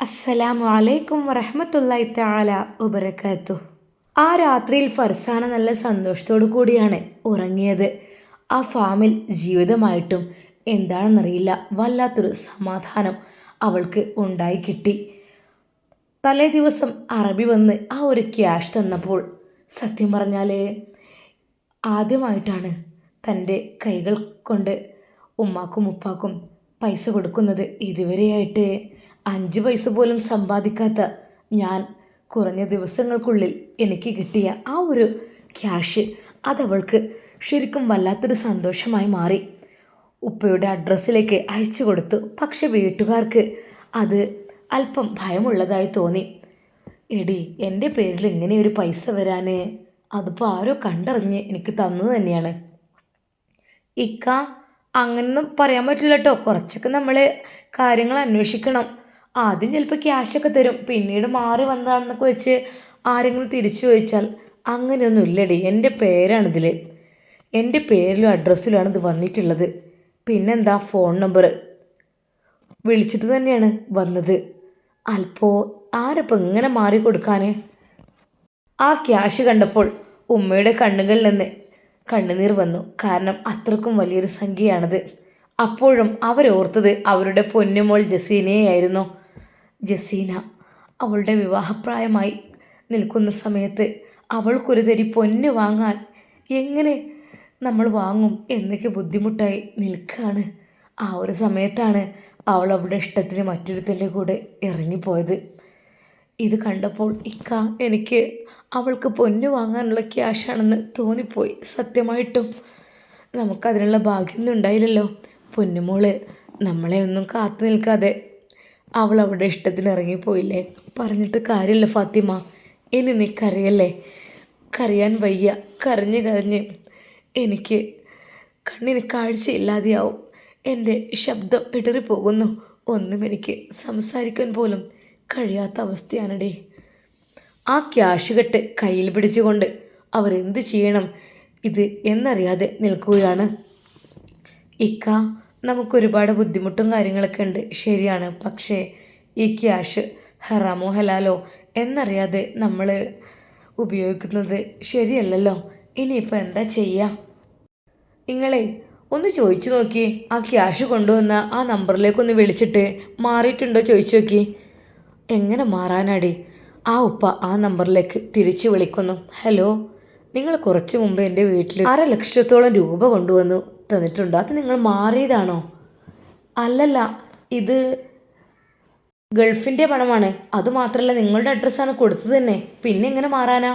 അസ്സലാമു അലൈക്കും വറഹമത്തല്ലായി താല ഉബരക്കാത്തു ആ രാത്രിയിൽ ഫർസാന നല്ല സന്തോഷത്തോടു കൂടിയാണ് ഉറങ്ങിയത്. ആ ഫാമിൽ ജീവിതമായിട്ടും എന്താണെന്നറിയില്ല വല്ലാത്തൊരു സമാധാനം അവൾക്ക് ഉണ്ടായി കിട്ടി. തലേ ദിവസം അറബി വന്ന് ആ ഒരു ക്യാഷ് തന്നപ്പോൾ സത്യം പറഞ്ഞാൽ ആദ്യമായിട്ടാണ് തന്റെ കൈകൾ കൊണ്ട് ഉമ്മാക്കും ഉപ്പാക്കും പൈസ കൊടുക്കുന്നത് ഇതുവരെയായിട്ട് അഞ്ച് പൈസ പോലും സമ്പാദിക്കാത്ത ഞാൻ കുറഞ്ഞ ദിവസങ്ങൾക്കുള്ളിൽ എനിക്ക് കിട്ടിയ ആ ഒരു ക്യാഷ് അതവൾക്ക് ശരിക്കും വല്ലാത്തൊരു സന്തോഷമായി മാറി. ഉപ്പയുടെ അഡ്രസ്സിലേക്ക് അയച്ചു കൊടുത്തു. പക്ഷെ വീട്ടുകാർക്ക് അത് അല്പം ഭയമുള്ളതായി തോന്നി. എടി എന്റെ പേരിൽ ഇങ്ങനെ ഒരു പൈസ വരാൻ അതിപ്പോൾ ആരോ കണ്ടറിഞ്ഞ് എനിക്ക് തന്നത് തന്നെയാണ്. ഇക്ക അങ്ങനൊന്നും പറയാൻ പറ്റില്ല കേട്ടോ കുറച്ചൊക്കെ നമ്മൾ കാര്യങ്ങൾ അന്വേഷിക്കണം. ആദ്യം ചിലപ്പോൾ ക്യാഷൊക്കെ തരും. പിന്നീട് മാറി വന്നതാണെന്നൊക്കെ വെച്ച് ആരെങ്കിലും തിരിച്ചു ചോദിച്ചാൽ അങ്ങനെയൊന്നും ഇല്ലടി. എന്റെ പേരാണിതിൽ എന്റെ പേരിലും അഡ്രസ്സിലുമാണ് ഇത് വന്നിട്ടുള്ളത്. പിന്നെന്താ? ഫോൺ നമ്പർ വിളിച്ചിട്ട് തന്നെയാണ് വന്നത്. അല്പോ ആരപ്പോൾ ഇങ്ങനെ മാറി കൊടുക്കാൻ ആ ക്യാഷ് കണ്ടപ്പോൾ ഉമ്മയുടെ കണ്ണുകളിൽ നിന്ന് കണ്ണുനീർ വന്നു. കാരണം അത്രക്കും വലിയൊരു സംഖ്യയാണത്. അപ്പോഴും അവരോർത്തത് അവരുടെ പൊന്നുമോൾ ജസീനയായിരുന്നു ജസീന അവളുടെ വിവാഹപ്രായമായി നിൽക്കുന്ന സമയത്ത് അവൾക്കൊരു തരി പൊന്ന് വാങ്ങാൻ എങ്ങനെ നമ്മൾ വാങ്ങും എന്നൊക്കെ ബുദ്ധിമുട്ടായി നിൽക്കുകയാണ്. ആ ഒരു സമയത്താണ് അവൾ അവളുടെ ഇഷ്ടത്തിന് മറ്റൊരുത്തന്റെ കൂടെ ഇറങ്ങിപ്പോയത്. ഇത് കണ്ടപ്പോൾ ഇക്ക എനിക്ക് അവൾക്ക് പൊന്ന് വാങ്ങാനുള്ള ക്യാഷാണെന്ന് തോന്നിപ്പോയി. സത്യമായിട്ടും നമുക്കതിനുള്ള ഭാഗ്യമൊന്നും ഉണ്ടായില്ലല്ലോ. പൊന്നുമോൾ നമ്മളെ ഒന്നും കാത്തു നിൽക്കാതെ അവൾ അവളുടെ ഇഷ്ടത്തിന് ഇറങ്ങിപ്പോയില്ലേ പറഞ്ഞിട്ട് കാര്യമില്ല ഫാത്തിമ. ഇനി നീ കറിയല്ലേ കരയാൻ വയ്യ. കരഞ്ഞ് കരഞ്ഞ് എനിക്ക് കണ്ണിന് കാഴ്ചയില്ലാതെയാവും. എന്റെ ശബ്ദം ഇടറിപ്പോകുന്നു ഒന്നും എനിക്ക് സംസാരിക്കാൻ പോലും കഴിയാത്ത അവസ്ഥയാണടേ. ആ ക്യാഷ് കെട്ട് കയ്യിൽ പിടിച്ചുകൊണ്ട് അവർ എന്ത് ചെയ്യണം? ഇത് എന്നറിയാതെ നിൽക്കുകയാണ്. ഇക്ക നമുക്കൊരുപാട് ബുദ്ധിമുട്ടും കാര്യങ്ങളൊക്കെ ഉണ്ട്. ശരിയാണ്. പക്ഷേ ഈ ക്യാഷ് ഹറാമോ ഹലാലോ എന്നറിയാതെ നമ്മൾ ഉപയോഗിക്കുന്നത് ശരിയല്ലല്ലോ. ഇനിയിപ്പോൾ എന്താ ചെയ്യാം? നിങ്ങളെ ഒന്ന് ചോദിച്ചു നോക്കി. ആ ക്യാഷ് കൊണ്ടുവന്ന ആ നമ്പറിലേക്കൊന്ന് വിളിച്ചിട്ട് മാറിയിട്ടുണ്ടോ ചോദിച്ചു നോക്കി. എങ്ങനെ മാറാനാടി? ആ ഉപ്പ ആ നമ്പറിലേക്ക് തിരിച്ചു വിളിക്കുന്നു. ഹലോ നിങ്ങൾ കുറച്ച് മുമ്പ് എന്റെ വീട്ടിൽ അര ലക്ഷത്തോളം രൂപ കൊണ്ടുവന്നു. തന്നിട്ടുണ്ട്. അത് നിങ്ങൾ മാറിയതാണോ? അല്ലല്ല ഇത് ഗൾഫിന്റെ പണമാണ്. അതുമാത്രമല്ല നിങ്ങളുടെ അഡ്രസ്സാണ് കൊടുത്തത് തന്നെ. പിന്നെ എങ്ങനെ മാറാനാ?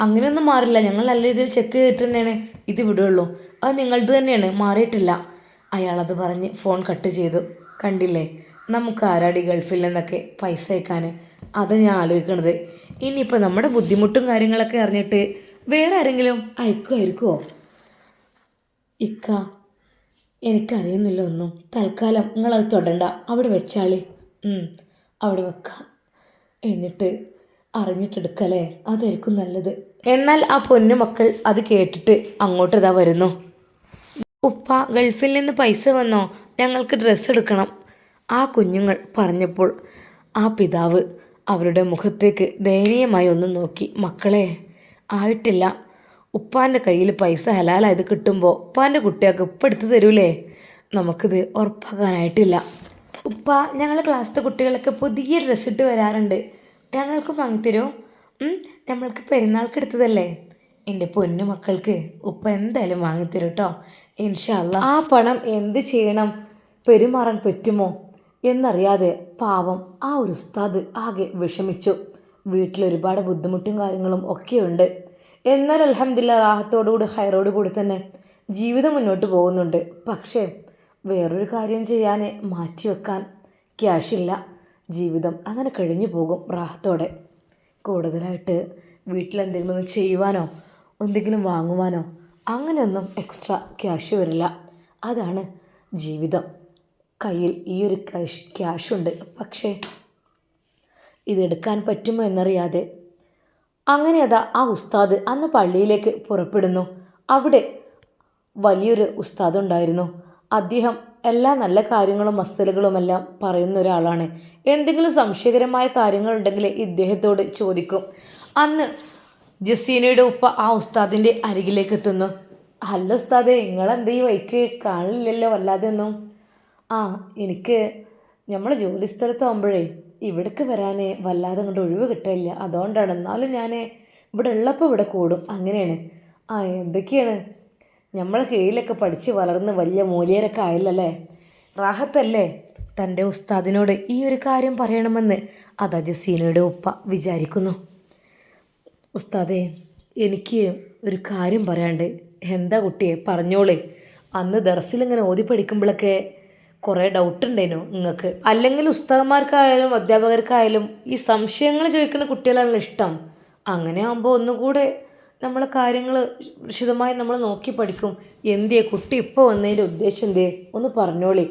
അങ്ങനെയൊന്നും മാറില്ല. ഞങ്ങൾ നല്ല രീതിയിൽ ചെക്ക് ചെയ്തിട്ട് തന്നെയാണ് ഇത് വിടുകയുള്ളൂ അത് നിങ്ങളത് തന്നെയാണ്. മാറിയിട്ടില്ല. അയാളത് പറഞ്ഞ് ഫോൺ കട്ട് ചെയ്തു. കണ്ടില്ലേ? നമുക്ക് ആരാടി ഗൾഫിൽ നിന്നൊക്കെ പൈസ അയക്കാൻ അത് ഞാൻ ആലോചിക്കണത്. ഇനിയിപ്പോൾ നമ്മുടെ ബുദ്ധിമുട്ടും കാര്യങ്ങളൊക്കെ അറിഞ്ഞിട്ട് വേറെ ആരെങ്കിലും അയക്കുമായിരിക്കുമോ ഇക്ക എനിക്കറിയുന്നില്ല ഒന്നും. തൽക്കാലം നിങ്ങളത് തൊടണ്ട. അവിടെ വെച്ചാളി. അവിടെ വെക്കാം. എന്നിട്ട് അറിഞ്ഞിട്ടെടുക്കലേ? അതായിരിക്കും നല്ലത്. എന്നാൽ ആ പൊന്നു മക്കൾ അത് കേട്ടിട്ട് അങ്ങോട്ട് ഇതാ വരുന്നു. ഉപ്പ ഗൾഫിൽ നിന്ന് പൈസ വന്നോ? ഞങ്ങൾക്ക് ഡ്രസ്സ് എടുക്കണം. ആ കുഞ്ഞുങ്ങൾ പറഞ്ഞപ്പോൾ ആ പിതാവ് അവരുടെ മുഖത്തേക്ക് ദയനീയമായി ഒന്ന് നോക്കി. മക്കളെ ആയിട്ടില്ല. ഉപ്പാന്റെ കയ്യിൽ പൈസ ഹലാലായത് കിട്ടുമ്പോൾ ഉപ്പാന്റെ കുട്ടികൾക്ക് ഉപ്പ എടുത്തു തരൂലേ? നമുക്കിത് ഉറപ്പാക്കാനായിട്ടില്ല. ഉപ്പ ഞങ്ങളുടെ ക്ലാസ്സിലെ കുട്ടികളൊക്കെ പുതിയ ഡ്രസ്സ് ഇട്ട് വരാറുണ്ട്. ഞങ്ങൾക്ക് വാങ്ങിത്തരുമോ ഉം, നമ്മൾക്ക് പെരുന്നാൾക്ക് എടുത്തതല്ലേ? എന്റെ പൊന്നു മക്കൾക്ക് ഉപ്പ എന്തായാലും വാങ്ങിത്തരും കേട്ടോ ഇൻഷല്ല ആ പണം എന്ത് ചെയ്യണം? പെരുമാറാൻ പറ്റുമോ? എന്നറിയാതെ പാവം ആ ഒരു ഉസ്താദ് ആകെ വിഷമിച്ചു. വീട്ടിൽ ഒരുപാട് ബുദ്ധിമുട്ടും കാര്യങ്ങളും ഒക്കെയുണ്ട്. എന്നാൽ അലഹമില്ല റാഹത്തോടുകൂടി ഹൈറോട് കൂടി തന്നെ ജീവിതം മുന്നോട്ട് പോകുന്നുണ്ട്. പക്ഷേ വേറൊരു കാര്യം ചെയ്യാൻ മാറ്റിവെക്കാൻ ക്യാഷില്ല. ജീവിതം അങ്ങനെ കഴിഞ്ഞു പോകും റാഹത്തോടെ. കൂടുതലായിട്ട് വീട്ടിലെന്തെങ്കിലും ഒന്ന് ചെയ്യുവാനോ എന്തെങ്കിലും വാങ്ങുവാനോ അങ്ങനെയൊന്നും എക്സ്ട്രാ ക്യാഷ് വരില്ല. അതാണ് ജീവിതം. കയ്യിൽ ഈ ഒരു ക്യാഷ് ക്യാഷുണ്ട് പക്ഷേ ഇതെടുക്കാൻ പറ്റുമോ എന്നറിയാതെ അങ്ങനെ അതാ ആ ഉസ്താദ് അന്ന് പള്ളിയിലേക്ക് പുറപ്പെടുന്നു. അവിടെ വലിയൊരു ഉസ്താദ് ഉണ്ടായിരുന്നു അദ്ദേഹം എല്ലാ നല്ല കാര്യങ്ങളും മസലുകളുമെല്ലാം പറയുന്ന ഒരാളാണ്. എന്തെങ്കിലും സംശയകരമായ കാര്യങ്ങളുണ്ടെങ്കിൽ ഇദ്ദേഹത്തോട് ചോദിക്കും. അന്ന് ജസീനയുടെ ഉപ്പ ആ ഉസ്താദിന്റെ അരികിലേക്ക് എത്തുന്നു. അല്ല ഉസ്താദേ നിങ്ങളെന്താ ഈ വൈക്ക് കാണില്ലല്ലോ വല്ലാതെ ഒന്നും ആ എനിക്ക് നമ്മൾ ജോലി സ്ഥലത്താകുമ്പോഴേ ഇവിടേക്ക് വരാൻ വല്ലാതെ അങ്ങോട്ട് ഒഴിവ് കിട്ടില്ല അതുകൊണ്ടാണ് എന്നാലും ഞാൻ ഇവിടെ ഉള്ളപ്പോൾ ഇവിടെ കൂടും. അങ്ങനെയാണ്. ആ എന്തൊക്കെയാണ്? നമ്മളെ കീഴിലൊക്കെ പഠിച്ച് വളർന്ന് വലിയ മൂല്യരൊക്കെ ആയില്ലല്ലേ? റാഹത്തല്ലേ? തന്റെ ഉസ്താദിനോട് ഈ ഒരു കാര്യം പറയണമെന്ന് അതാ ജസീനയുടെ ഉപ്പ വിചാരിക്കുന്നു. ഉസ്താദേ എനിക്ക് ഒരു കാര്യം പറയാണ്ട് എന്താ കുട്ടിയെ? പറഞ്ഞോളേ. അന്ന് ദർസിലിങ്ങനെ ഓതി പഠിക്കുമ്പോഴൊക്കെ കുറേ ഡൗട്ട് ഉണ്ടായിരുന്നു നിങ്ങൾക്ക് അല്ലെങ്കിൽ ഉസ്താദന്മാർക്കായാലും അധ്യാപകർക്കായാലും ഈ സംശയങ്ങൾ ചോദിക്കുന്ന കുട്ടികളാണല്ലോ ഇഷ്ടം. അങ്ങനെ ആകുമ്പോൾ ഒന്നുകൂടെ നമ്മളെ കാര്യങ്ങൾ വിശദമായി നമ്മൾ നോക്കി പഠിക്കും. എന്തേ കുട്ടി ഇപ്പോൾ വന്നതിന്റെ ഉദ്ദേശം എന്തേ ഒന്ന് പറഞ്ഞോളി.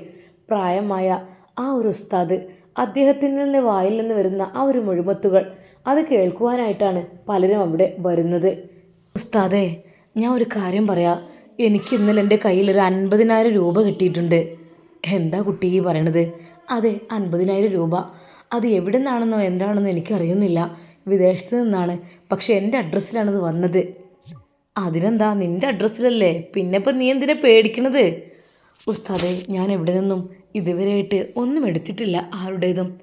പ്രായമായ ആ ഒരു ഉസ്താദ് അദ്ദേഹത്തിൽ നിന്ന് വായിൽ നിന്ന് വരുന്ന ആ ഒരു മുഴുമത്തുകൾ അത് കേൾക്കുവാനായിട്ടാണ് പലരും അവിടെ വരുന്നത്. ഉസ്താദേ ഞാൻ ഒരു കാര്യം പറയാം. എനിക്ക് ഇന്നലെ എന്റെ കയ്യിൽ ഒരു അൻപതിനായിരം രൂപ കിട്ടിയിട്ടുണ്ട്. എന്താ കുട്ടി ഈ പറയണത്? അതെ അൻപതിനായിരം രൂപ. അത് എവിടെ നിന്നാണെന്നോ എന്താണെന്നോ എനിക്കറിയുന്നില്ല. വിദേശത്ത് നിന്നാണ്. പക്ഷേ എന്റെ അഡ്രസ്സിലാണത് വന്നത്. അതിനെന്താ? നിന്റെ അഡ്രസ്സിലല്ലേ? പിന്നെ ഇപ്പം നീ എന്തിനാ പേടിക്കണത്? ഉസ്താദെ ഞാൻ എവിടെ നിന്നും ഇതുവരെയായിട്ട് ഒന്നും എടുത്തിട്ടില്ല ആരുടേതും.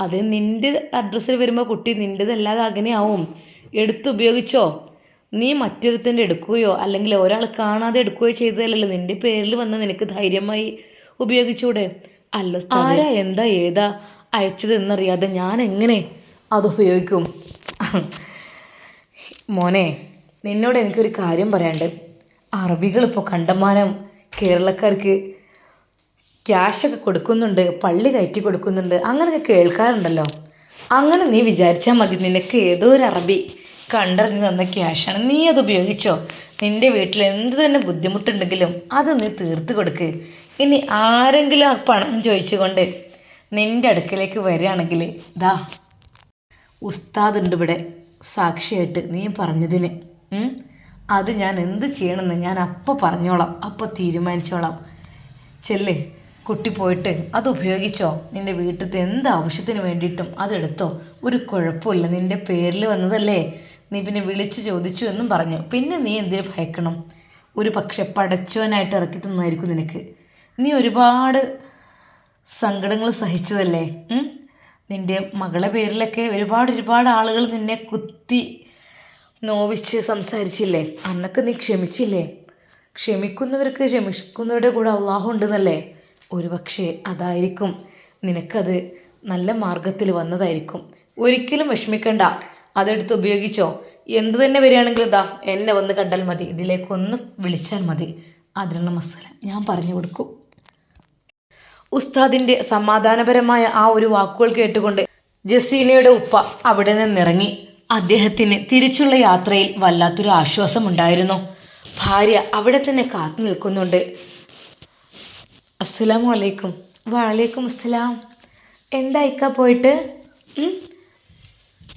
അത് നിന്റെ അഡ്രസ്സിൽ വരുമ്പോൾ കുട്ടി നിന്റെതല്ലാതെ അങ്ങനെയാവും എടുത്തുപയോഗിച്ചോ നീ മറ്റൊരുത്തന്റെ എടുക്കുകയോ അല്ലെങ്കിൽ ഒരാൾ കാണാതെ എടുക്കുകയോ ചെയ്തതല്ലല്ലോ നിന്റെ പേരിൽ വന്ന് നിനക്ക് ധൈര്യമായി ഉപയോഗിച്ചൂടെ? അല്ല ആരാ എന്താ ഏതാ അയച്ചത് എന്നറിയാതെ ഞാൻ എങ്ങനെ അത് ഉപയോഗിക്കും? മോനെ നിന്നോട് എനിക്കൊരു കാര്യം പറയാണ്ട് അറബികൾ ഇപ്പോൾ കണ്ടമാനം കേരളക്കാർക്ക് ക്യാഷൊക്കെ കൊടുക്കുന്നുണ്ട് പള്ളി കയറ്റി കൊടുക്കുന്നുണ്ട് അങ്ങനെയൊക്കെ കേൾക്കാറുണ്ടല്ലോ. അങ്ങനെ നീ വിചാരിച്ചാൽ മതി നിനക്ക് ഏതോ ഒരു അറബി കണ്ടറിഞ്ഞ് തന്ന ക്യാഷാണ്. നീ അത് ഉപയോഗിച്ചോ? നിന്റെ വീട്ടിൽ എന്ത് തന്നെ ബുദ്ധിമുട്ടുണ്ടെങ്കിലും അത് നീ തീർത്ത് കൊടുക്ക്. ഇനി ആരെങ്കിലും പണം ചോദിച്ചുകൊണ്ട് നിന്റെ അടുക്കലേക്ക് വരികയാണെങ്കിൽ ദാ ഉസ്താദ് ഉണ്ട് ഇവിടെ. സാക്ഷിയായിട്ട് നീ പറഞ്ഞതിന്. അത് ഞാൻ എന്ത് ചെയ്യണമെന്ന് ഞാൻ അപ്പോൾ പറഞ്ഞോളാം. അപ്പോൾ തീരുമാനിച്ചോളാം. ചെല്ലേ കുട്ടി പോയിട്ട് അത് ഉപയോഗിച്ചോ? നിന്റെ വീട്ടിലത്തെ എന്ത് ആവശ്യത്തിന് വേണ്ടിയിട്ടും അതെടുത്തോ ഒരു കുഴപ്പമില്ല. നിന്റെ പേരിൽ വന്നതല്ലേ. നീ പിന്നെ വിളിച്ചു ചോദിച്ചു എന്നും പറഞ്ഞു. പിന്നെ നീ എന്തിനു ഭയക്കണം? ഒരു പക്ഷെ പടച്ചവനായിട്ട് ഇറക്കി തന്നായിരിക്കും നിനക്ക്. നീ ഒരുപാട് സങ്കടങ്ങൾ സഹിച്ചതല്ലേ? നിന്റെ മകളെ പേരിലൊക്കെ ഒരുപാട് ഒരുപാട് ആളുകൾ നിന്നെ കുത്തി നോവിച്ച് സംസാരിച്ചില്ലേ? അന്നൊക്കെ നീ ക്ഷമിച്ചില്ലേ? ക്ഷമിക്കുന്നവർക്ക് ക്ഷമിക്കുന്നവരുടെ കൂടെ അള്ളാഹു ഉണ്ടെന്നല്ലേ? ഒരു പക്ഷേ അതായിരിക്കും നിനക്കത് നല്ല മാർഗത്തിൽ വന്നതായിരിക്കും. ഒരിക്കലും വിഷമിക്കണ്ട. അതെടുത്ത് ഉപയോഗിച്ചോ. എന്ത് തന്നെ വരികയാണെങ്കിലും ഇതാ എന്നെ വന്ന് കണ്ടാൽ മതി. ഇതിലേക്കൊന്ന് വിളിച്ചാൽ മതി. അതിനുള്ള മസാല ഞാൻ പറഞ്ഞു കൊടുക്കും. ഉസ്താദിന്റെ സമാധാനപരമായ ആ ഒരു വാക്കുകൾ കേട്ടുകൊണ്ട് ജസീലയുടെ ഉപ്പ അവിടെ നിന്നിറങ്ങി. അദ്ദേഹത്തിന് തിരിച്ചുള്ള യാത്രയിൽ വല്ലാത്തൊരു ആശ്വാസമുണ്ടായിരുന്നു. ഭാര്യ അവിടെ തന്നെ കാത്തു നിൽക്കുന്നുണ്ട്. അസ്സലാമു അലൈക്കും. വാലേക്കും അസ്സലാം. എന്താ ഇക്ക പോയിട്ട്?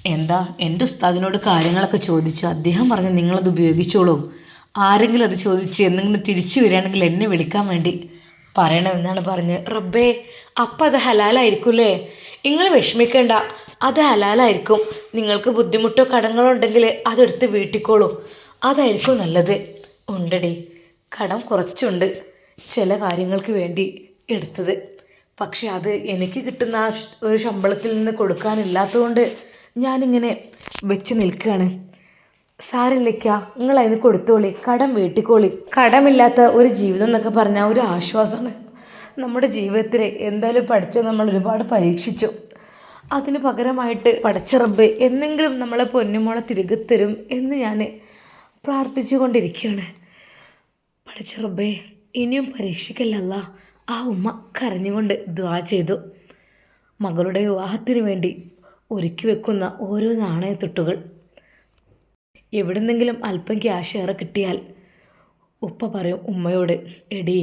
എന്താ? എന്റെ ഉസ്താദിനോട് കാര്യങ്ങളൊക്കെ ചോദിച്ചു. അദ്ദേഹം പറഞ്ഞു നിങ്ങളത് ഉപയോഗിച്ചോളൂ. ആരെങ്കിലും അത് ചോദിച്ച് എന്തെങ്കിലും തിരിച്ചു വരികയാണെങ്കിൽ എന്നെ വിളിക്കാൻ വേണ്ടി. പറയണമെന്നാണ് പറഞ്ഞത് റബ്ബേ അപ്പം അത് ഹലാലായിരിക്കുമല്ലേ നിങ്ങൾ വിഷമിക്കേണ്ട അത് ഹലാലായിരിക്കും. നിങ്ങൾക്ക് ബുദ്ധിമുട്ടോ കടങ്ങളോ ഉണ്ടെങ്കിൽ അതെടുത്ത് വീട്ടിക്കോളൂ. അതായിരിക്കും നല്ലത്. ഉണ്ടടി. കടം കുറച്ചുണ്ട്. ചില കാര്യങ്ങൾക്ക് വേണ്ടി എടുത്തത്. പക്ഷെ അത് എനിക്ക് കിട്ടുന്ന ഒരു ശമ്പളത്തിൽ നിന്ന് കൊടുക്കാനില്ലാത്തതുകൊണ്ട് ഞാനിങ്ങനെ വെച്ച് നിൽക്കുകയാണ്. സാരില്ലിക്ക നിങ്ങൾ അതിന് കൊടുത്തോളി കടം വീട്ടിക്കോളി. കടമില്ലാത്ത ഒരു ജീവിതം എന്നൊക്കെ പറഞ്ഞാൽ ഒരു ആശ്വാസമാണ് നമ്മുടെ ജീവിതത്തിൽ എന്തായാലും പഠിച്ച നമ്മൾ ഒരുപാട് പരീക്ഷിച്ചു. അതിന് പകരമായിട്ട് പഠിച്ച എന്നെങ്കിലും നമ്മളെ പൊന്നുമോളെ തിരികെ തരും എന്ന് ഞാൻ പ്രാർത്ഥിച്ചു കൊണ്ടിരിക്കുകയാണ് പഠിച്ച ഇനിയും പരീക്ഷിക്കല്ലല്ല. ആ ഉമ്മ കരഞ്ഞുകൊണ്ട് ദ്വാ ചെയ്തു. മകളുടെ വിവാഹത്തിന് വേണ്ടി ഒരുക്കി വെക്കുന്ന ഓരോ നാണയത്തുട്ടുകൾ. എവിടുന്നെങ്കിലും അല്പം ക്യാഷ് ഏറെ കിട്ടിയാൽ ഉപ്പ പറയും ഉമ്മയോട് എടി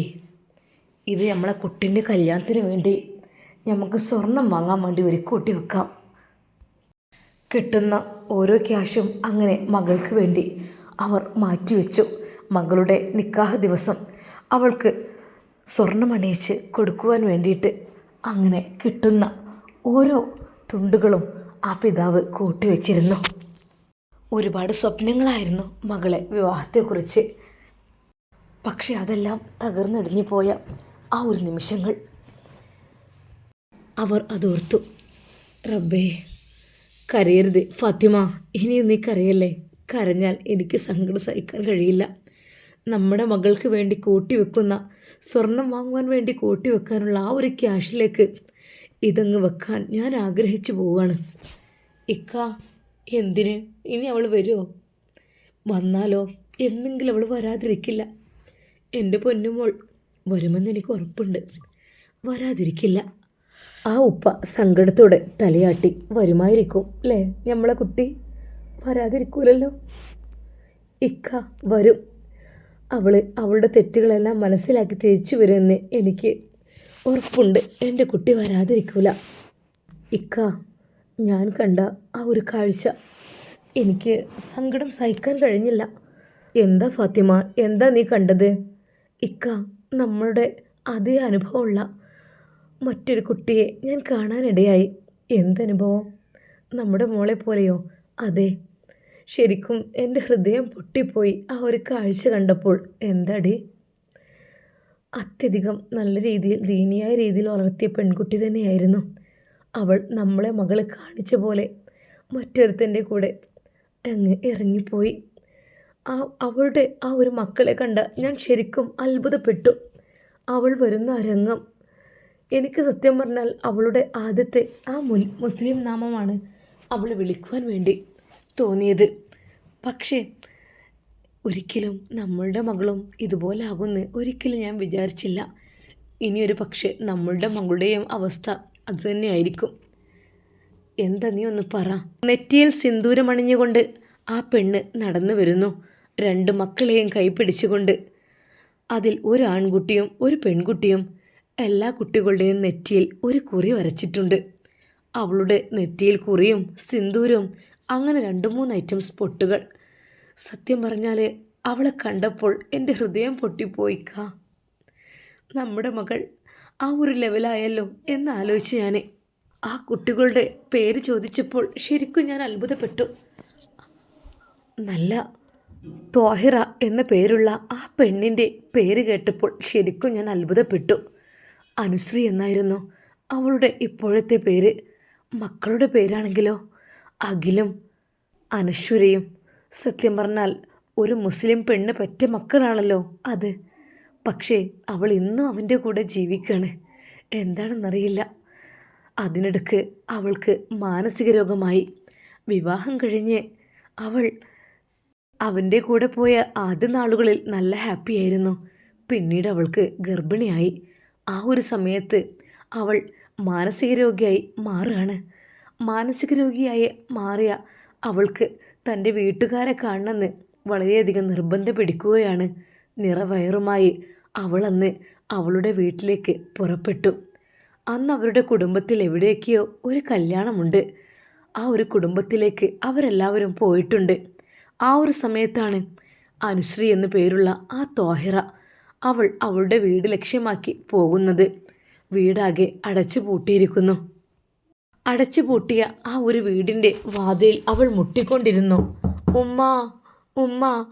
ഇത് നമ്മളെ കുട്ടിന്റെ കല്യാണത്തിന് വേണ്ടി നമുക്ക് സ്വർണം വാങ്ങാൻ വേണ്ടി ഒരു കൂട്ടി വെക്കാം. കിട്ടുന്ന ഓരോ ക്യാഷും അങ്ങനെ മകൾക്ക് വേണ്ടി അവർ മാറ്റിവെച്ചു മകളുടെ നിക്കാഹ് ദിവസം അവൾക്ക് സ്വർണം അണിയിച്ച് കൊടുക്കുവാൻ വേണ്ടിയിട്ട് അങ്ങനെ കിട്ടുന്ന ഓരോ തുണ്ടുകളും ആ പിതാവ് കൂട്ടിവെച്ചിരുന്നു ഒരുപാട് സ്വപ്നങ്ങളായിരുന്നു മകളെ വിവാഹത്തെക്കുറിച്ച്. പക്ഷെ അതെല്ലാം തകർന്നിടിഞ്ഞു പോയ ആ ഒരു നിമിഷങ്ങൾ. അവർ അതോർത്തു റബ്ബേ കരയരുത്. ഫാത്തിമ ഇനിയും നീ കരയല്ലേ? കരഞ്ഞാൽ എനിക്ക് സങ്കടം സഹിക്കാൻ കഴിയില്ല. നമ്മുടെ മകൾക്ക് വേണ്ടി കൂട്ടിവെക്കുന്ന സ്വർണം വാങ്ങുവാൻ വേണ്ടി കൂട്ടിവെക്കാനുള്ള ആ ഒരു ക്യാഷിലേക്ക് ഇതങ്ങ് വെക്കാൻ ഞാൻ ആഗ്രഹിച്ചു പോവുകയാണ്. ഇക്ക എന്തിന്? ഇനി അവൾ വരുമോ വന്നാലോ? എന്നെങ്കിലും അവൾ വരാതിരിക്കില്ല. എന്റെ പൊന്നുമോൾ വരുമെന്ന് എനിക്ക് ഉറപ്പുണ്ട്. വരാതിരിക്കില്ല. ആ ഉപ്പ സങ്കടത്തോടെ തലയാട്ടി വരുമായിരിക്കും അല്ലേ നമ്മളെ കുട്ടി? വരാതിരിക്കൂലല്ലോ? ഇക്ക വരും. അവൾ അവളുടെ തെറ്റുകളെല്ലാം മനസ്സിലാക്കി തിരിച്ചു വരുമെന്ന് എനിക്ക് ഉറപ്പുണ്ട്. എന്റെ കുട്ടി വരാതിരിക്കൂല. ഇക്ക ഞാൻ കണ്ട ആ ഒരു കാഴ്ച എനിക്ക് സങ്കടം സഹിക്കാൻ കഴിഞ്ഞില്ല. എന്താ ഫാത്തിമ? എന്താ നീ കണ്ടത്? ഇക്ക നമ്മളുടെ അതേ അനുഭവമുള്ള മറ്റൊരു കുട്ടിയെ ഞാൻ കാണാനിടയായി. എന്തനുഭവം നമ്മുടെ മോളെ പോലെയോ? അതെ. ശരിക്കും എന്റെ ഹൃദയം പൊട്ടിപ്പോയി ആ ഒരു കാഴ്ച കണ്ടപ്പോൾ. എന്താടി? അത്യധികം നല്ല രീതിയിൽ ദീനിയായ രീതിയിൽ വളർത്തിയ പെൺകുട്ടി തന്നെയായിരുന്നു. അവൾ നമ്മളെ മകളെ കാണിച്ച പോലെ മറ്റൊരുത്തന്റെ കൂടെ അങ്ങ് ഇറങ്ങിപ്പോയി. ആ അവളുടെ ആ ഒരു മക്കളെ കണ്ട ഞാൻ ശരിക്കും അത്ഭുതപ്പെട്ടു. അവൾ വരുന്ന രംഗം എനിക്ക് സത്യം പറഞ്ഞാൽ അവളുടെ ആദ്യത്തെ ആ മുൻ മുസ്ലിം നാമമാണ് അവൾ വിളിക്കുവാൻ വേണ്ടി തോന്നിയത്. പക്ഷേ ഒരിക്കലും നമ്മളുടെ മകളും ഇതുപോലെ ആകുമെന്ന് ഒരിക്കലും ഞാൻ വിചാരിച്ചില്ല. ഇനിയൊരു പക്ഷേ നമ്മളുടെ മകളുടെയും അവസ്ഥ അതുതന്നെയായിരിക്കും എന്താ നീ ഒന്ന് പറ. നെറ്റിയിൽ സിന്ദൂരമണിഞ്ഞുകൊണ്ട് ആ പെണ്ണ് നടന്നു വരുന്നു. രണ്ട് മക്കളെയും കൈപ്പിടിച്ചുകൊണ്ട് അതിൽ ഒരു ആൺകുട്ടിയും ഒരു പെൺകുട്ടിയും എല്ലാ കുട്ടികളുടെയും നെറ്റിയിൽ ഒരു കുറി വരച്ചിട്ടുണ്ട്. അവളുടെ നെറ്റിയിൽ കുറിയും സിന്ദൂരവും അങ്ങനെ രണ്ട് മൂന്ന് ഐറ്റംസ് പൊട്ടുകൾ. സത്യം പറഞ്ഞാൽ അവളെ കണ്ടപ്പോൾ എന്റെ ഹൃദയം പൊട്ടിപ്പോയിക്കാ നമ്മുടെ മകൾ ആ ഒരു ലെവലായല്ലോ എന്ന് ആലോചിച്ച് ഞാൻ ആ കുട്ടികളുടെ പേര് ചോദിച്ചപ്പോൾ ശരിക്കും ഞാൻ അത്ഭുതപ്പെട്ടു. നല്ല ത്വാഹിറ എന്ന പേരുള്ള ആ പെണ്ണിന്റെ പേര് കേട്ടപ്പോൾ ശരിക്കും ഞാൻ അത്ഭുതപ്പെട്ടു. അനുശ്രീ എന്നായിരുന്നു അവളുടെ ഇപ്പോഴത്തെ പേര്. മക്കളുടെ പേരാണെങ്കിലോ? അഖിലും അനശ്വരയും. സത്യം പറഞ്ഞാൽ ഒരു മുസ്ലിം പെണ്ണ് പറ്റിയ മക്കളാണല്ലോ അത്. പക്ഷേ അവൾ ഇന്നും അവന്റെ കൂടെ ജീവിക്കുകയാണ്. എന്താണെന്നറിയില്ല. അതിനിടക്ക് അവൾക്ക് മാനസിക രോഗമായി. വിവാഹം കഴിഞ്ഞ് അവൾ അവന്റെ കൂടെ പോയ ആദ്യ നാളുകളിൽ നല്ല ഹാപ്പിയായിരുന്നു പിന്നീട് അവൾക്ക് ഗർഭിണിയായി. ആ ഒരു സമയത്ത് അവൾ മാനസിക രോഗിയായി മാറുകയാണ്. മാനസിക രോഗിയായി മാറിയ അവൾക്ക് തന്റെ വീട്ടുകാരെ കാണണമെന്ന് വളരെയധികം നിർബന്ധം പിടിക്കുകയാണ്. നിറവയറുമായി അവളന്ന് അവളുടെ വീട്ടിലേക്ക് പുറപ്പെട്ടു. അന്ന് അവരുടെ കുടുംബത്തിൽ എവിടെയൊക്കെയോ ഒരു കല്യാണമുണ്ട്. ആ ഒരു കുടുംബത്തിലേക്ക് അവരെല്ലാവരും പോയിട്ടുണ്ട്. ആ ഒരു സമയത്താണ് അനുശ്രീ എന്നു പേരുള്ള ആ തോഹിറ അവൾ അവളുടെ വീട് ലക്ഷ്യമാക്കി പോകുന്നത്. വീടാകെ അടച്ചു പൂട്ടിയിരിക്കുന്നു. അടച്ചു പൂട്ടിയ ആ ഒരു വീടിന്റെ വാതിൽ അവൾ മുട്ടിക്കൊണ്ടിരുന്നു. ഉമ്മ ഉമ്മ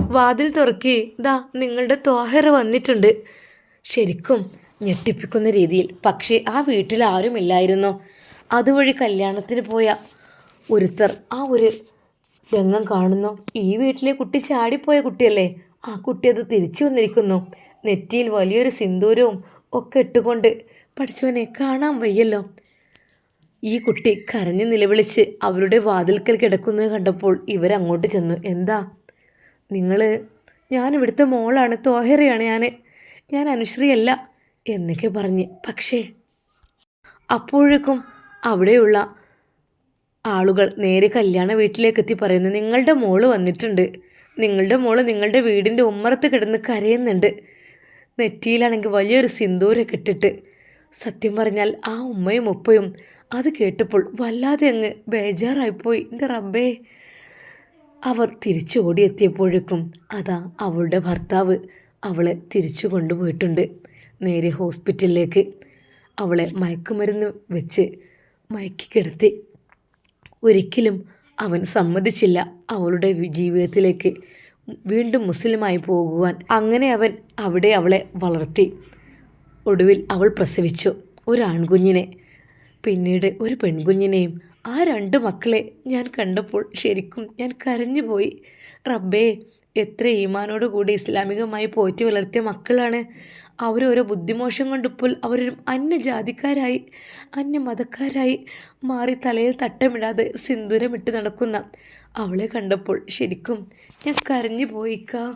വാതിൽ തുറക്കി. ദാ നിങ്ങളുടെ തോഹറ വന്നിട്ടുണ്ട്. ശരിക്കും ഞെട്ടിപ്പിക്കുന്ന രീതിയിൽ. പക്ഷേ ആ വീട്ടിൽ ആരുമില്ലായിരുന്നു അതുവഴി കല്യാണത്തിന് പോയ ഒരുത്തർ ആ ഒരു രംഗം കാണുന്നു. ഈ വീട്ടിലെ കുട്ടി ചാടിപ്പോയ കുട്ടിയല്ലേ? ആ കുട്ടി അത് തിരിച്ചു വന്നിരിക്കുന്നു. നെറ്റിയിൽ വലിയൊരു സിന്ദൂരവും ഒക്കെ ഇട്ടുകൊണ്ട് പഠിച്ചവനെ കാണാൻ വയ്യല്ലോ. ഈ കുട്ടി കരഞ്ഞു നിലവിളിച്ച് അവരുടെ വാതിൽക്കൽ കിടക്കുന്നത് കണ്ടപ്പോൾ ഇവരങ്ങോട്ട് ചെന്നു. എന്താ? നിങ്ങൾ ഞാൻ ഇവിടുത്തെ മോളാണ് തോഹരയാണ് ഞാൻ ഞാൻ അനുശ്രീയല്ല. എന്നൊക്കെ പറഞ്ഞ്. പക്ഷേ അപ്പോഴേക്കും അവിടെയുള്ള ആളുകൾ നേരെ കല്യാണ വീട്ടിലേക്ക് എത്തി പറയുന്നു നിങ്ങളുടെ മോൾ വന്നിട്ടുണ്ട്. നിങ്ങളുടെ മോൾ നിങ്ങളുടെ വീടിന്റെ ഉമ്മറത്ത് കിടന്ന് കരയുന്നുണ്ട്. നെറ്റിയിലാണെങ്കിൽ വലിയൊരു സിന്ദൂരൊക്കെ ഇട്ടിട്ട്. സത്യം പറഞ്ഞാൽ ആ ഉമ്മയും ഉപ്പയും അത് കേട്ടപ്പോൾ വല്ലാതെ അങ്ങ് ബേജാറായിപ്പോയി. എന്റെ റബ്ബേ. അവർ തിരിച്ചു ഓടിയെത്തിയപ്പോഴേക്കും അതാ അവളുടെ ഭർത്താവ് അവളെ തിരിച്ചു കൊണ്ടുപോയിട്ടുണ്ട്. നേരെ ഹോസ്പിറ്റലിലേക്ക്. അവളെ മയക്കുമരുന്ന് വെച്ച് മയക്കി കിടത്തി. ഒരിക്കലും അവൻ സമ്മതിച്ചില്ല അവളുടെ ജീവിതത്തിലേക്ക് വീണ്ടും മുസ്ലിമായി പോകുവാൻ. അങ്ങനെ അവൻ അവിടെ അവളെ വളർത്തി. ഒടുവിൽ അവൾ പ്രസവിച്ചു. ഒരു ആൺകുഞ്ഞിനെ പിന്നീട് ഒരു പെൺകുഞ്ഞിനെയും. ആ രണ്ട് മക്കളെ ഞാൻ കണ്ടപ്പോൾ ശരിക്കും ഞാൻ കരഞ്ഞുപോയി. റബ്ബേ എത്ര ഈമാനോട് കൂടി ഇസ്ലാമികമായി പോറ്റി വളർത്തിയ മക്കളാണ്. അവരോരോ ബുദ്ധിമോശം കൊണ്ടിപ്പോൾ അവരൊരു അന്യജാതിക്കാരായി അന്യമതക്കാരായി മാറി തലയിൽ തട്ടമിടാതെ സിന്ദൂരമിട്ട് നടക്കുന്ന അവളെ കണ്ടപ്പോൾ ശരിക്കും ഞാൻ കരഞ്ഞു പോയിക്ക.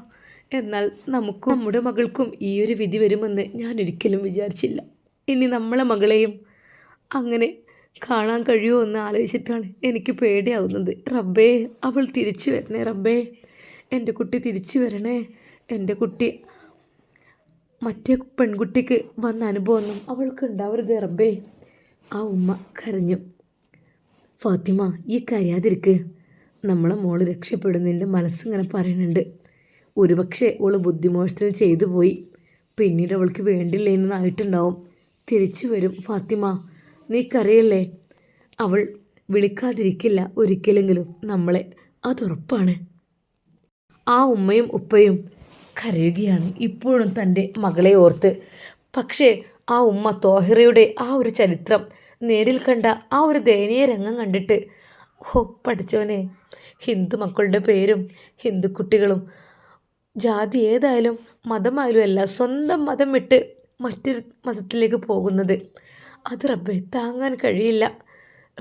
എന്നാൽ നമുക്കും നമ്മുടെ മകൾക്കും ഈ ഒരു വിധി വരുമെന്ന് ഞാൻ ഒരിക്കലും വിചാരിച്ചില്ല. ഇനി നമ്മളെ മകളെയും അങ്ങനെ കാണാൻ കഴിയുമോ എന്ന് ആലോചിച്ചിട്ടാണ് എനിക്ക് പേടിയാവുന്നത്. റബ്ബേ അവൾ തിരിച്ചു വരണേ റബ്ബേ. എന്റെ കുട്ടി തിരിച്ചു വരണേ. എന്റെ കുട്ടി മറ്റേ പെൺകുട്ടിക്ക് വന്ന അനുഭവമൊന്നും അവൾക്ക് ഉണ്ടാവരുത് റബ്ബേ. ആ ഉമ്മ കരഞ്ഞു. ഫാത്തിമ ഈ കരയാതിരിക്ക്. നമ്മളെ മോൾ രക്ഷപ്പെടുന്നതിന്റെ മനസ്സിങ്ങനെ പറയുന്നുണ്ട്. ഒരുപക്ഷെ ഓൾ ബുദ്ധിമോഷത്തിന് ചെയ്തു പോയി. പിന്നീട് അവൾക്ക് വേണ്ടില്ലെന്നായിട്ടുണ്ടാവും തിരിച്ചു വരും ഫാത്തിമ. നീ കരയല്ലേ? അവൾ വിളിക്കാതിരിക്കില്ല ഒരിക്കലെങ്കിലും നമ്മളെ. അതുറപ്പാണ് ആ ഉമ്മയും ഉപ്പയും കരയുകയാണ്. ഇപ്പോഴും തന്റെ മകളെ ഓർത്ത് പക്ഷേ ആ ഉമ്മ തോഹിറയുടെ ആ ഒരു ചരിത്രം നേരിൽ കണ്ട ആ ഒരു ദയനീയ രംഗം കണ്ടിട്ട് ഓ പഠിച്ചവനെ ഹിന്ദു മക്കളുടെ പേരും ഹിന്ദു കുട്ടികളും ജാതി ഏതായാലും മതമായാലും അല്ല സ്വന്തം മതം വിട്ട് മറ്റൊരു മതത്തിലേക്ക് പോകുന്നത്. അത് റബ്ബെ താങ്ങാൻ കഴിയില്ല.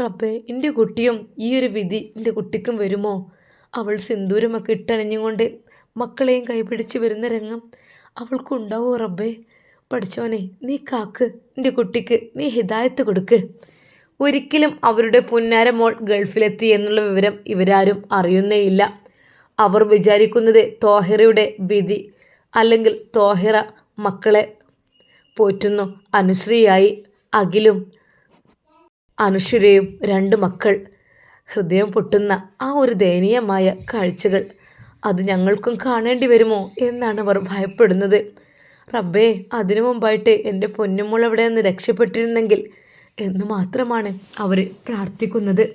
റബ്ബെ എന്റെ കുട്ടിയും ഈ ഒരു വിധി എന്റെ കുട്ടിക്കും വരുമോ? അവൾ സിന്ദൂരമൊക്കെ ഇട്ടണിഞ്ഞുകൊണ്ട് മക്കളെയും കൈപിടിച്ച് വരുന്ന രംഗം അവൾക്കുണ്ടാവോ റബ്ബേ? പഠിച്ചോനെ നീ കാക്ക്. എന്റെ കുട്ടിക്ക് നീ ഹിദായത്ത് കൊടുക്ക്. ഒരിക്കലും അവരുടെ പുന്നാര മോൾ ഗൾഫിലെത്തി എന്നുള്ള വിവരം ഇവരാരും അറിയുന്നേയില്ല. അവർ വിചാരിക്കുന്നത് തോഹിറയുടെ വിധി അല്ലെങ്കിൽ തോഹിറ മക്കളെ പോറ്റുന്നു. അനുശ്രീയായി അഖിലും അനുശ്വരയും രണ്ട് മക്കൾ. ഹൃദയം പൊട്ടുന്ന ആ ഒരു ദയനീയമായ കാഴ്ചകൾ അത് ഞങ്ങൾക്കും കാണേണ്ടി വരുമോ എന്നാണ് അവർ ഭയപ്പെടുന്നത്. റബ്ബേ അതിനു മുമ്പായിട്ട് എന്റെ പൊന്നുമോൾ അവിടെ നിന്ന് രക്ഷപ്പെട്ടിരുന്നെങ്കിൽ എന്ന് മാത്രമാണ് അവർ പ്രാർത്ഥിക്കുന്നത്.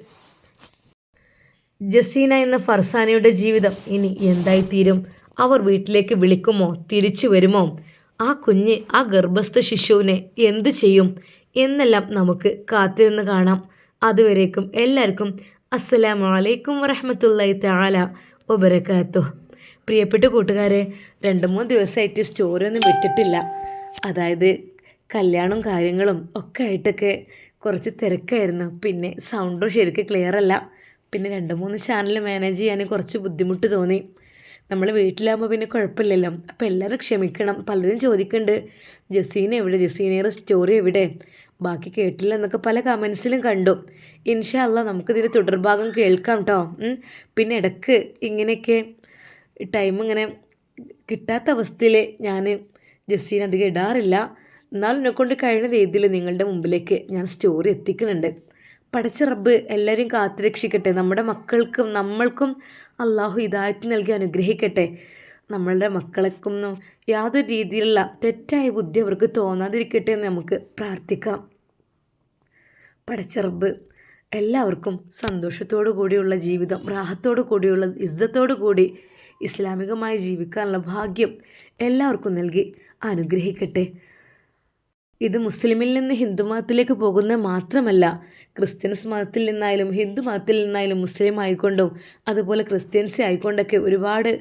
ജസീന എന്ന ഫർസാനയുടെ ജീവിതം ഇനി എന്തായിത്തീരും? അവർ വീട്ടിലേക്ക് വിളിക്കുമോ? തിരിച്ചു വരുമോ? ആ കുഞ്ഞ് ആ ഗർഭസ്ഥ ശിശുവിനെ എന്ത് ചെയ്യും? എന്നെല്ലാം നമുക്ക് കാത്തിരുന്ന് കാണാം. അതുവരേക്കും എല്ലാവർക്കും അസ്സലാമു അലൈക്കും വറഹമത്തല്ലായി വബറകാത്തു പ്രിയപ്പെട്ട കൂട്ടുകാരെ രണ്ട് മൂന്ന് ദിവസമായിട്ട് സ്റ്റോറി ഒന്നും വിട്ടിട്ടില്ല. അതായത് കല്യാണവും കാര്യങ്ങളും ഒക്കെ ആയിട്ടൊക്കെ കുറച്ച് തിരക്കായിരുന്നു. പിന്നെ സൗണ്ടും ശരിക്കും ക്ലിയർ അല്ല. പിന്നെ രണ്ട് മൂന്ന് ചാനൽ മാനേജ് ചെയ്യാൻ കുറച്ച് ബുദ്ധിമുട്ട് തോന്നി. നമ്മൾ വീട്ടിലാകുമ്പോൾ പിന്നെ കുഴപ്പമില്ലല്ലോ. അപ്പോൾ എല്ലാവരും ക്ഷമിക്കണം. പലരും ചോദിക്കുന്നുണ്ട് ജസീന എവിടെ? ജസീനയുടെ സ്റ്റോറി എവിടെ? ബാക്കി കേട്ടില്ല എന്നൊക്കെ പല കമൻസിലും കണ്ടു. ഇൻഷാ അല്ല നമുക്കിതിന്റെ തുടർഭാഗം കേൾക്കാം കേട്ടോ പിന്നെ ഇടയ്ക്ക് ഇങ്ങനെയൊക്കെ ടൈം ഇങ്ങനെ കിട്ടാത്ത അവസ്ഥയിൽ ഞാൻ ജസ്സീനെ അധികം ഇടാറില്ല. എന്നാലും എന്നെ കൊണ്ട് കഴിയുന്ന രീതിയിൽ നിങ്ങളുടെ മുമ്പിലേക്ക് ഞാൻ സ്റ്റോറി എത്തിക്കുന്നുണ്ട്. പടച്ച റബ്ബ് എല്ലാവരെയും കാത്തുരക്ഷിക്കട്ടെ. നമ്മുടെ മക്കൾക്കും നമ്മൾക്കും അള്ളാഹു ഹിദായത്ത് നൽകി അനുഗ്രഹിക്കട്ടെ. നമ്മളുടെ മക്കളെക്കും യാതൊരു രീതിയിലുള്ള തെറ്റായ ബുദ്ധി അവർക്ക് തോന്നാതിരിക്കട്ടെ എന്ന് നമുക്ക് പ്രാർത്ഥിക്കാം. പടച്ചെറുബ് എല്ലാവർക്കും സന്തോഷത്തോടു കൂടിയുള്ള ജീവിതം റാഹത്തോടു കൂടിയുള്ള ഇസ്സത്തോടു കൂടി ഇസ്ലാമികമായി ജീവിക്കാനുള്ള ഭാഗ്യം എല്ലാവർക്കും നൽകി അനുഗ്രഹിക്കട്ടെ. ഇത് മുസ്ലിമിൽ നിന്ന് ഹിന്ദു മതത്തിലേക്ക് പോകുന്ന മാത്രമല്ല ക്രിസ്ത്യൻസ് മതത്തിൽ നിന്നായാലും ഹിന്ദു മതത്തിൽ നിന്നായാലും മുസ്ലിം ആയിക്കൊണ്ടും അതുപോലെ ക്രിസ്ത്യൻസ് ആയിക്കൊണ്ടൊക്കെ ഒരുപാട്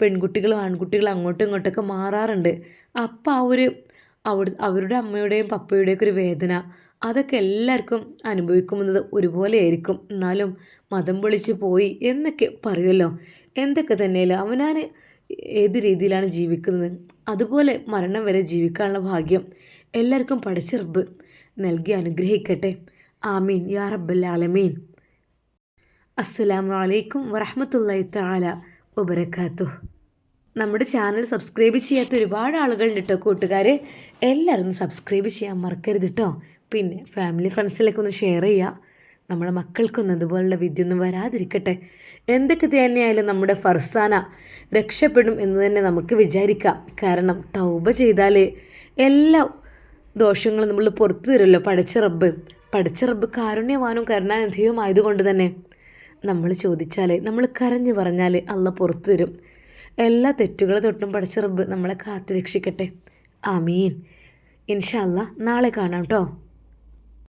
പെൺകുട്ടികളും ആൺകുട്ടികളും അങ്ങോട്ടും ഇങ്ങോട്ടൊക്കെ മാറാറുണ്ട്. അപ്പം ആ ഒരു അവിടെ അവരുടെ അമ്മയുടെയും പപ്പയുടെയൊക്കെ ഒരു വേദന അതൊക്കെ എല്ലാവർക്കും അനുഭവിക്കുന്നത് ഒരുപോലെ ആയിരിക്കും. എന്നാലും മതം പൊളിച്ച് പോയി എന്നൊക്കെ പറയുമല്ലോ. എന്തൊക്കെ തന്നെയല്ല? അവനാൻ ഏത് രീതിയിലാണ് ജീവിക്കുന്നത്? അതുപോലെ മരണം വരെ ജീവിക്കാനുള്ള ഭാഗ്യം എല്ലാവർക്കും പഠിച്ചെറുപ്പ് നൽകി അനുഗ്രഹിക്കട്ടെ. ആമീൻ. യാ റബ്ബൽ ആലമീൻ. അസ്സലാമു അലൈക്കും വറഹമത്തല്ലാഹി തആല വബറകാത്തു നമ്മുടെ ചാനൽ സബ്സ്ക്രൈബ് ചെയ്യാത്ത ഒരുപാട് ആളുകളുണ്ട് കേട്ടോ കൂട്ടുകാർ എല്ലാവരും ഒന്ന് സബ്സ്ക്രൈബ് ചെയ്യാൻ മറക്കരുത് കേട്ടോ പിന്നെ ഫാമിലി ഫ്രണ്ട്സിലേക്ക് ഒന്ന് ഷെയർ ചെയ്യുക നമ്മുടെ മക്കൾക്കൊന്നും അതുപോലുള്ള വിദ്യൊന്നും വരാതിരിക്കട്ടെ. എന്തൊക്കെ തന്നെയായാലും നമ്മുടെ ഫർസാന രക്ഷപ്പെടും എന്ന് തന്നെ നമുക്ക് വിചാരിക്കാം. കാരണം തൗബ ചെയ്താൽ എല്ലാ ദോഷങ്ങളും നമ്മൾ പുറത്തു തരുമല്ലോ പഠിച്ച റബ്ബ്. പഠിച്ച റബ്ബ് കാരുണ്യവാനും കരുണാനിധിയും ആയതുകൊണ്ട് തന്നെ നമ്മൾ ചോദിച്ചാൽ നമ്മൾ കരഞ്ഞു പറഞ്ഞാൽ അല്ല പുറത്തു തരും. എല്ലാ തെറ്റുകളെ തൊട്ടും പഠിച്ച റബ്ബ് നമ്മളെ കാത്തു രക്ഷിക്കട്ടെ ആമീൻ. ഇൻഷാ അല്ലാ നാളെ കാണാം കേട്ടോ